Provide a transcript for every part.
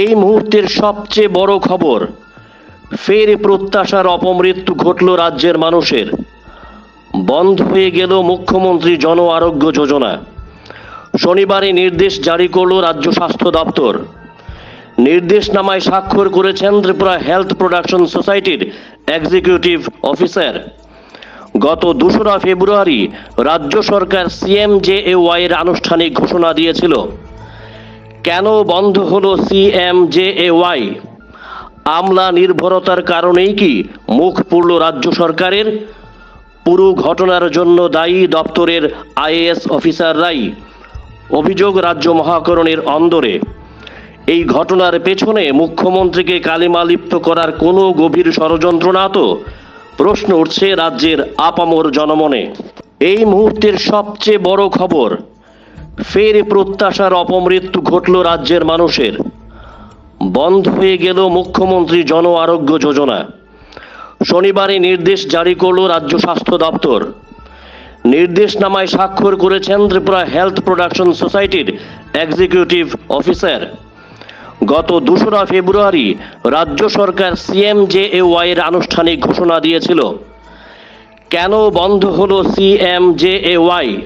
এই মুহূর্তের সবচেয়ে বড় খবর, ফের প্রত্যাশার অপমৃত্যু ঘটল রাজ্যের মানুষের। বন্ধ হয়ে গেল মুখ্যমন্ত্রী জন আরোগ্য যোজনা। শনিবারে নির্দেশ জারি করল রাজ্য স্বাস্থ্য দপ্তর। নির্দেশনামায় স্বাক্ষর করেছেন ত্রিপুরা হেলথ প্রোডাকশন সোসাইটির এক্সিকিউটিভ অফিসার। গত দোসরা ফেব্রুয়ারি রাজ্য সরকার সিএমজেএওয়াই এর আনুষ্ঠানিক ঘোষণা দিয়েছিল। কেন বন্ধ হলো সিএমজেএওয়াই আমলা নির্ভরতার কারণেই কি মুখ পুরল রাজ্য সরকারের? পুরো ঘটনার জন্য দায়ী দপ্তরের আইএএস অফিসাররাই অভিযোগ রাজ্য মহাকরণের অন্দরে। এই ঘটনার পেছনে মুখ্যমন্ত্রীকে কালিমালিপ্ত করার কোনো গভীর ষড়যন্ত্র না তো? প্রশ্ন উঠছে রাজ্যের আপামর জনমনে। এই মুহূর্তের সবচেয়ে বড় খবর ফের প্রত্যাশার অপমৃত্যু ঘটল রাজ্যের মানুষের। বন্ধ হয়ে গেল মুখ্যমন্ত্রী জন আরোগ্য যোজনা। শনিবারে নির্দেশ জারি করল রাজ্য স্বাস্থ্য দপ্তর। নির্দেশনামায় স্বাক্ষর করেছেন ত্রিপুরা হেলথ প্রোডাকশন সোসাইটির এক্সিকিউটিভ অফিসার। গত দোসরা ফেব্রুয়ারি রাজ্য সরকার সিএমজেএওয়াই এর আনুষ্ঠানিক ঘোষণা দিয়েছিল। কেন বন্ধ হলো সিএমজেএওয়াই?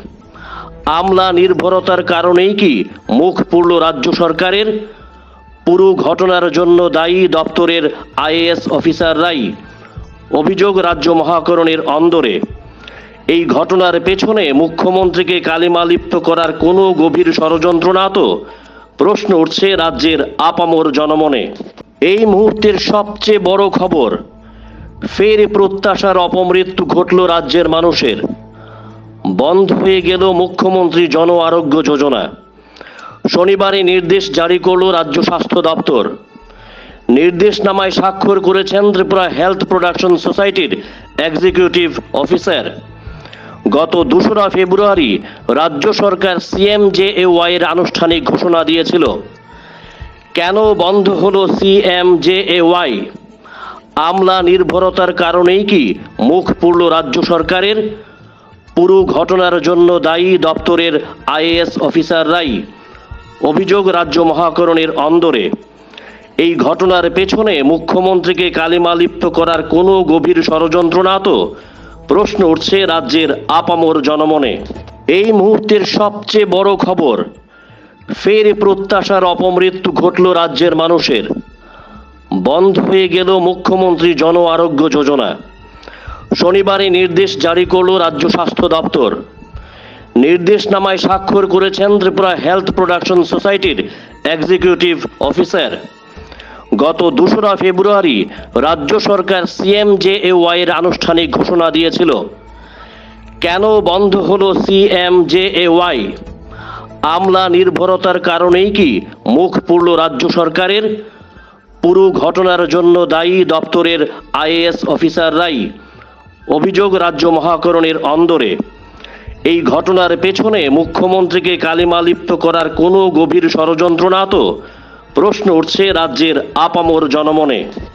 আমলা নির্ভরতার কারণেই কি মুখ পুরল রাজ্য সরকারের? পুরো ঘটনার জন্য দায়ী দপ্তরের আইএএস অফিসাররাই অভিযোগ রাজ্য মহাকরণের অন্দরে। এই ঘটনার পেছনে মুখ্যমন্ত্রীকে কালিমালিপ্ত করার কোনো গভীর ষড়যন্ত্র না তো? প্রশ্ন উঠছে রাজ্যের আপামর জনমনে। এই মুহূর্তের সবচেয়ে বড় খবর, ফের প্রত্যাশার অপমৃত্যু ঘটল রাজ্যের মানুষের। বন্ধ হয়ে গেল মুখ্যমন্ত্রী জন আরোগ্য যোজনা। শনিবারে নির্দেশ জারি করল রাজ্য স্বাস্থ্য দপ্তর। নির্দেশনামায় স্বাক্ষর করেছেন ত্রিপুরা হেলথ প্রোডাকশন সোসাইটির এক্সিকিউটিভ অফিসার। গত দোসরা ফেব্রুয়ারি রাজ্য সরকার সিএমজেএওয়াই এর আনুষ্ঠানিক ঘোষণা দিয়েছিল। কেন বন্ধ হলো সিএমজেএওয়াই? আমলা নির্ভরতার কারণেই কি মুখ পুরল রাজ্য সরকারের? পুরো ঘটনার জন্য দায়ী দপ্তরের আইএএস অফিসাররাই অভিযোগ রাজ্য মহাকরণের অন্দরে। এই ঘটনার পেছনে মুখ্যমন্ত্রীকে কালিমালিপ্ত করার কোনো গভীর ষড়যন্ত্র না তো? প্রশ্ন উঠছে রাজ্যের আপামর জনমনে। এই মুহূর্তের সবচেয়ে বড় খবর, ফের প্রত্যাশার অপমৃত্যু ঘটল রাজ্যের মানুষের। বন্ধ হয়ে গেল মুখ্যমন্ত্রী জন আরোগ্য যোজনা। শনিবারে নির্দেশ জারি করল রাজ্য স্বাস্থ্য দপ্তর। নির্দেশনামায় স্বাক্ষর করেছেন ত্রিপুরা হেলথ প্রোডাকশন সোসাইটির এক্সিকিউটিভ অফিসার। গত দোসরা ফেব্রুয়ারি রাজ্য সরকার সিএমজেএওয়াই এর আনুষ্ঠানিক ঘোষণা দিয়েছিল। কেন বন্ধ হলো সিএমজেএওয়াই? আমলা নির্ভরতার কারণেই কি মুখ পুরল রাজ্য সরকারের? পুরো ঘটনার জন্য দায়ী দপ্তরের আইএএস অফিসাররাই অভিযোগ রাজ্য মহাকরণের অন্দরে। এই ঘটনার পেছনে মুখ্যমন্ত্রীকে কালিমালিপ্ত করার কোনো গভীর ষড়যন্ত্র না তো? প্রশ্ন উঠছে রাজ্যের আপামর জনমনে।